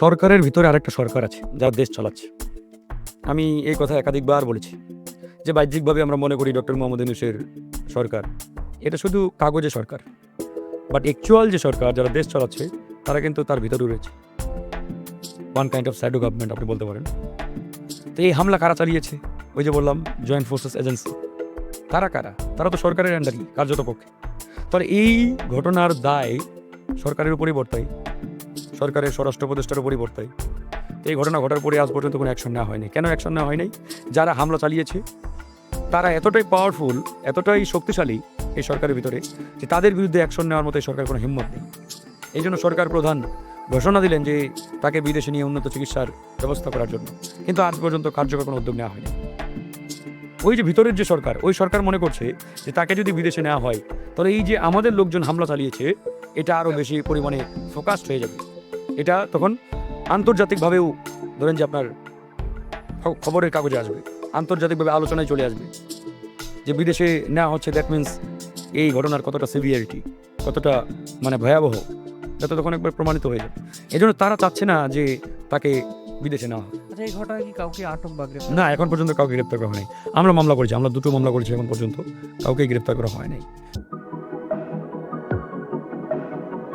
সরকারের ভিতরে আরেকটা সরকার আছে, যারা দেশ চালাচ্ছে। আমি এই কথা একাধিকবার বলেছি যে বাহ্যিকভাবে আমরা মনে করি ডক্টর মোহাম্মদ ইউনুসের সরকার, এটা শুধু কাগজে সরকার বাট অ্যাকচুয়াল যে সরকার যারা দেশ চালাচ্ছে, তারা কিন্তু তার ভিতরে রয়েছে। One kind of shadow government আপনি বলতে পারেন। তো এই হামলা কারা চালিয়েছে? ওই যে বললাম জয়েন্ট ফোর্সেস এজেন্সি তারা কারা? তারা তো সরকারের আন্ডারই কার্যত পক্ষে। তাহলে এই ঘটনার দায় সরকারের উপরেই বর্তায়। সরকারের স্বরাষ্ট্র উপদেষ্টার উপরই বর্তায় তো এই ঘটনা ঘটার পরে আজ পর্যন্ত কোনো অ্যাকশন নেওয়া হয়নি। কেন অ্যাকশন নেওয়া হয়নি? যারা হামলা চালিয়েছে, তারা এতটাই পাওয়ারফুল এতটাই শক্তিশালী এই সরকারের ভিতরে যে তাদের বিরুদ্ধে অ্যাকশন নেওয়ার মতো এই সরকার কোনো হিম্মত নেই। এই জন্য সরকার প্রধান ঘোষণা দিলেন যে তাকে বিদেশে নিয়ে উন্নত চিকিৎসার ব্যবস্থা করার জন্য। কিন্তু আজ পর্যন্ত কার্যকর কোনো উদ্যোগ নেওয়া হয়নি। ওই যে ভিতরের যে সরকার, ওই সরকার মনে করছে যে তাকে যদি বিদেশে নেওয়া হয়, তাহলে এই যে আমাদের লোকজন হামলা চালিয়েছে, এটা আরও বেশি পরিমাণে ফোকাসড হয়ে যাবে। এটা তখন আন্তর্জাতিকভাবেও ধরেন যে আপনার খবরের কাগজে আসবে আন্তর্জাতিকভাবে আলোচনায় চলে আসবে যে বিদেশে নেওয়া হচ্ছে দ্যাট মিন্স এই ঘটনার কতটা সিভিয়ারিটি কতটা মানে ভয়াবহ যাতে তখন একবার প্রমাণিত হয়ে যাবে। এই জন্য তারা চাচ্ছে না যে তাকে বিদেশে নেওয়া। আচ্ছা এই ঘটনায় কি কাউকে আটক বা না এখন পর্যন্ত কাউকে গ্রেপ্তার করা হয়নি। আমরা মামলা করেছি আমরা দুটো মামলা করেছি এখন পর্যন্ত কাউকে গ্রেপ্তার করা হয় নাই।